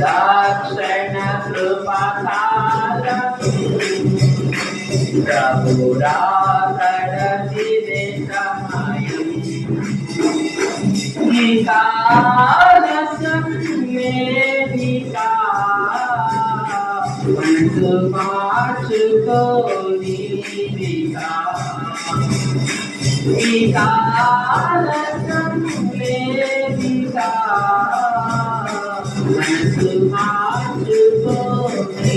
दक्षिण कृपाकार प्रभुराकण दिने समय निकारस में विकार पाँच कोरी विकार